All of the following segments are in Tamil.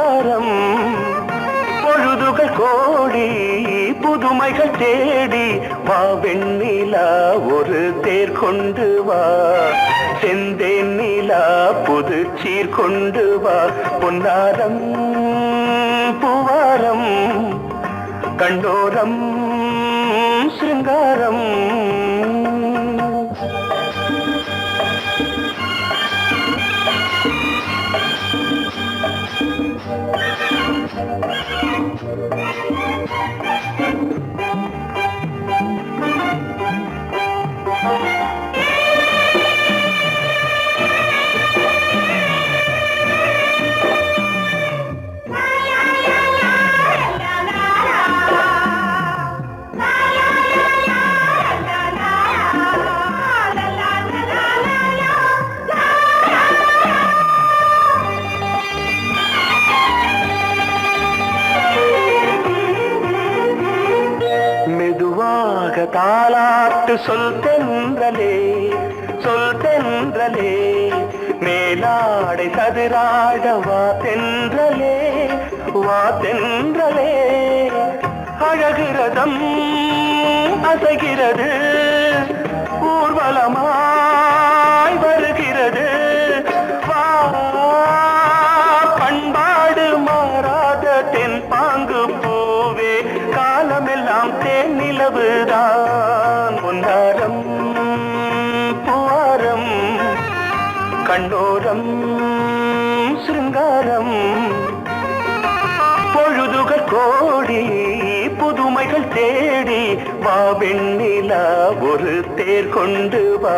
சகாரம் பொழுதுகள் கோடி புதுமைகள் தேடி வா வெண்ணிலா ஒரு தேர் கொண்டு வா. செந்தேன் நிலா புது சீர் கொண்டு வா. பொன்னாரம் பூவாரம் கண்டோரம் ശൃംഗാരം சொல் தென்றலே சொல் தென்றலே. மேலாடை சதுராட வா தென்றலே வா தென்றலே. அழகிறதம் அசைகிறது ஊர்வலமா கோடி புதுமைகள் தேடி வா வெண்ணிலா ஒரு தேர் கொண்டு வா.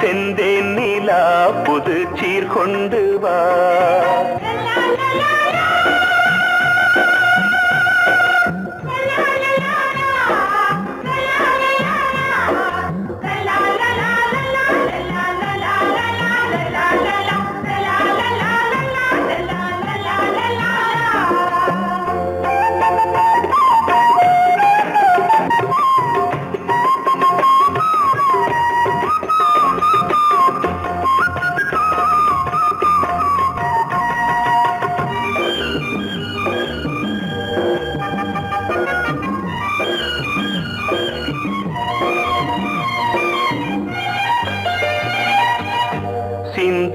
செந்தேன் நிலா புது சீர் கொண்டு வா.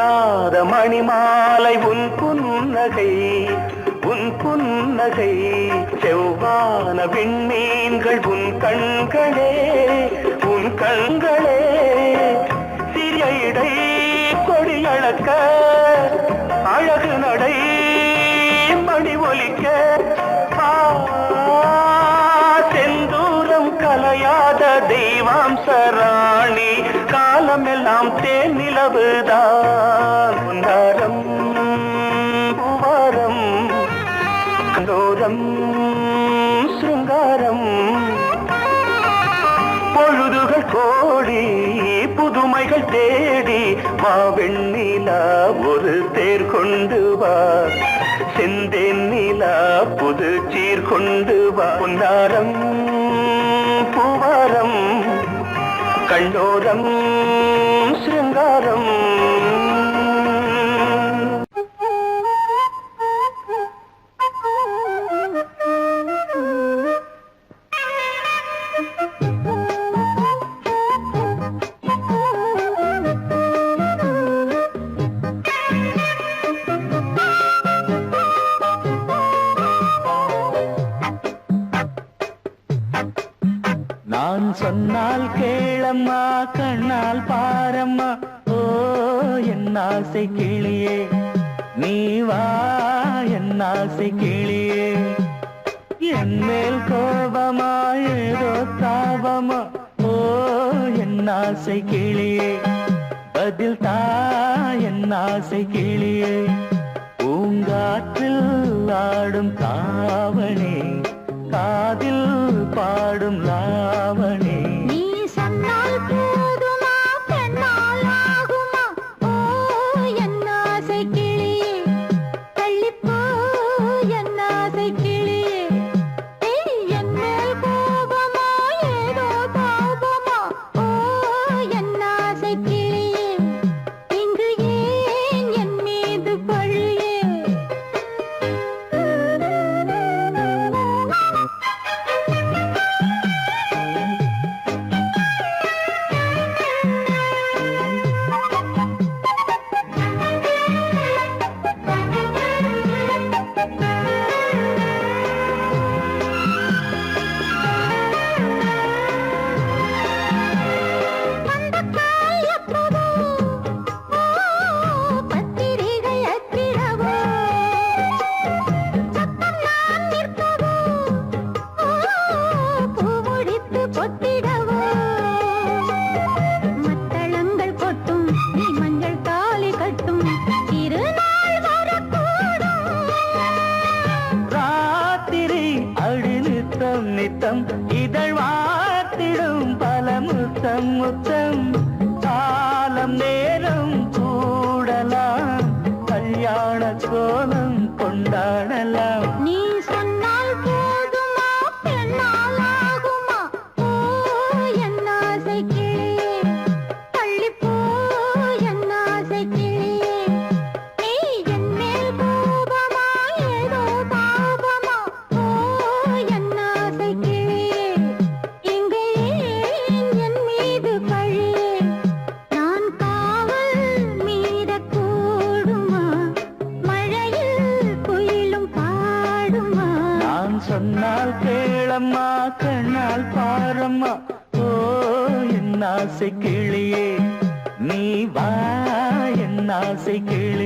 சிந்தாத மணிமாலை உன் புன்னகை உன் புன்னகை செவ்வான விண்மீன்கள் உன் கண்களே உன் கண்களே. சிறிய இடை கொடியளக்க அழகு நடை மணி ஒலிக்க. செந்தூரம் கலையாத தெய்வாம் சரா. நாம் தேன் நிலவுதான். உன்னாரம் பூவாரம் கண்டோரம் சிருங்காரம். பொழுதுகள் கோடி புதுமைகள் தேடி மாவெண்ணிலா ஒரு தேர் கொண்டு வா. செந்தேன் நிலா புது சீர் கொண்டு வா. உன்னாரம் பூவாரம் கண்ணோரம் சிருங்காரம். என் மேல் கோபமா ஏதோ தாபமா? ஓ என் ஆசை கிளியே. பதில் தா என் ஆசை கிளியே. பூங்காற்றில் ஆடும் தாவணி காதில் பாடும் லாவணி. கொட்டிடவோ? மத்தளங்கள் கொட்டும் நீ மஞ்சள் தாலி கட்டும் திருநாள் வரக்கூடும். ராத்திரி அழிநித்தம் நித்தம் இதழ் வாத்திடும் பல முத்தம். முத்தம் காலம் கொண்டாடலாம். ஆசை கிளியே. நீ வா என் ஆசை கிளி.